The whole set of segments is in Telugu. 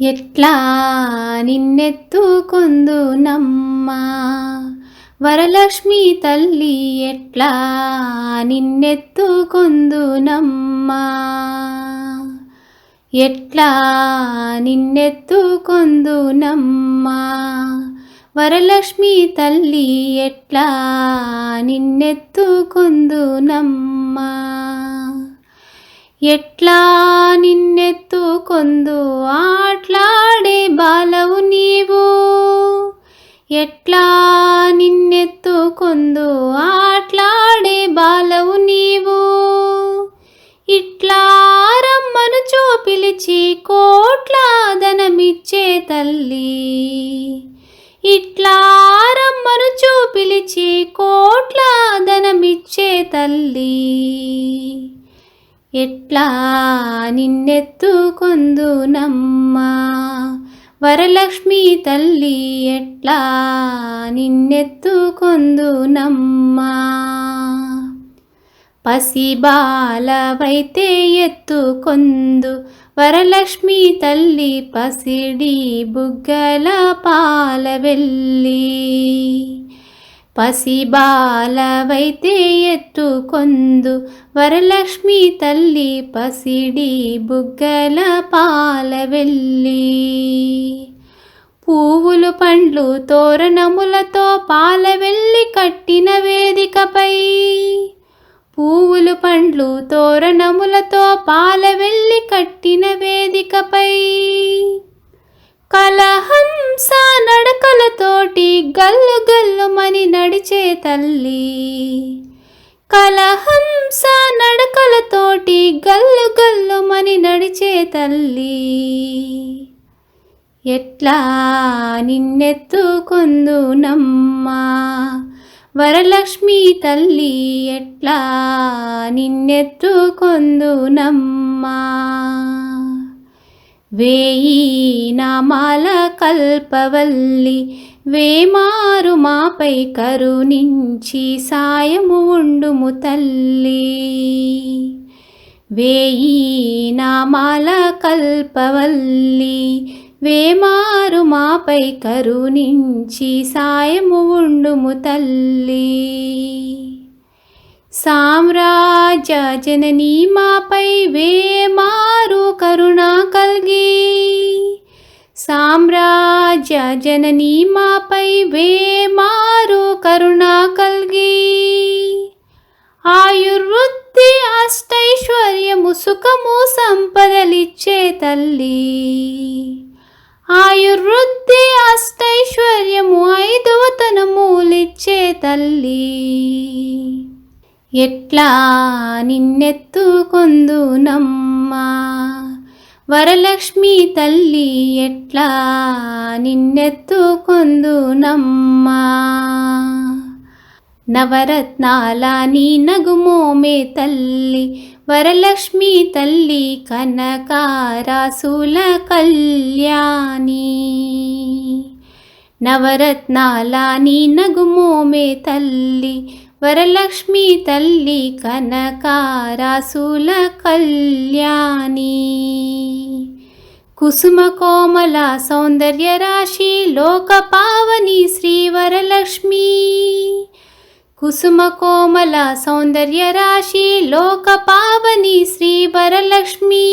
ఎట్లా నిన్నెత్తుకొందు నమ్మా వరలక్ష్మి తల్లి ఎట్లా నిన్నెత్తుకొందు నమ్మా ఎట్లా నిన్నెత్తుకొందు నమ్మా వరలక్ష్మి తల్లి ఎట్లా నిన్నెత్తుకొందు నమ్మా ఎట్లా నిన్నెత్తుకొందు ఆట్లాడే బాలవు నీవు? ఎట్లా నిన్నెత్తుకొందు ఆట్లాడే బాలవు నీవు? ఇట్లా రమ్మను పిలిచి కోట్ల తల్లి. ఇట్లా రమ్మను పిలిచి కోట్లాదనమిచ్చే తల్లి. ఎట్లా నిన్నెత్తుకొందునమ్మా? వరలక్ష్మి తల్లి ఎట్లా నిన్నెత్తుకొందునమ్మా? పసిబాలవైతే ఎత్తుకొందు వరలక్ష్మి తల్లి పసిడి బుగ్గల పాల వెళ్ళి పసిబాలవైతే ఎత్తుకొందు వరలక్ష్మి తల్లి పసిడి బుగ్గల పాలవెల్లి. పువ్వులు పండ్లు తోరణములతో పాలవెల్లి కట్టిన వేదికపై. పువ్వులు పండ్లు తోరణములతో పాలవెల్లి కట్టిన వేదికపై. దాటి గల్లు గల్లుమని నడిచే తల్లి. కలహంస నడకలతోటి గల్లు గల్లుమని నడిచే తల్లి. ఎట్లా నిన్నెత్తుకొందు నమ్మా వరలక్ష్మి తల్లి ఎట్లా నిన్నెత్తుకొందు నమ్మా వేయి నామాల కల్పవల్లి వేమారు మాపై కరుణించి సాయము ఉండుము తల్లి. వేయి నామాల కల్పవల్లి వేమారు మాపై కరుణించి సాయము ఉండుము తల్లి. సామ్రాజ్య జననీ మాపై వేమారు కరుణ కల్గి సామ్రాజ్య జననీ మాపై వేమారు కరుణా కల్గి. ఆయుర్వృత్తి అష్టైశ్వర్యము సుఖము సంపదలిచ్చే తల్లి. ఆయుర్వృద్ధి అష్టైశ్వర్యము ఐదవతనములిచ్చే తల్లి. ఎట్లా నిన్నెత్తుకొందునమ్మా? వరలక్ష్మి తల్లి ఎట్లా నిన్నెత్తుకొందునమ్మా? నవరత్నాల నీ నగుమోమే తల్లి వరలక్ష్మి తల్లి కనకారాసుల కళ్యాణి. నవరత్నాల నీ నగుమోమే తల్లి వరలక్ష్మి తల్లి కనకారాసుల కళ్యాణి కుసుమ కోమల సౌందర్య రాశి లోక పావని శ్రీ వరలక్ష్మి కుసుమ కోమల సౌందర్య రాశి లోక పావని శ్రీ వరలక్ష్మి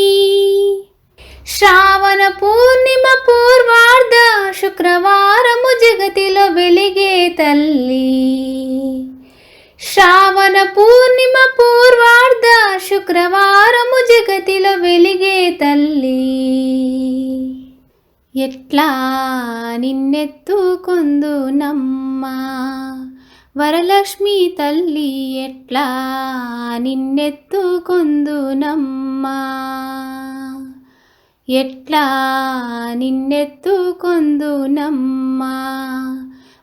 శ్రావణ పూర్ణిమ పూర్వార్ధ శుక్రవారము జగతిలో వెలిగే తల్లి శ్రావణ పూర్ణిమ పూర్వార్ధ శుక్రవారము జగతిలో వెలిగే తల్లి ఎట్లా నిన్నెత్తుకొందునమ్మా వరలక్ష్మి తల్లి ఎట్లా నిన్నెత్తుకొందునమ్మా ఎట్లా నిన్నెత్తుకొందునమ్మా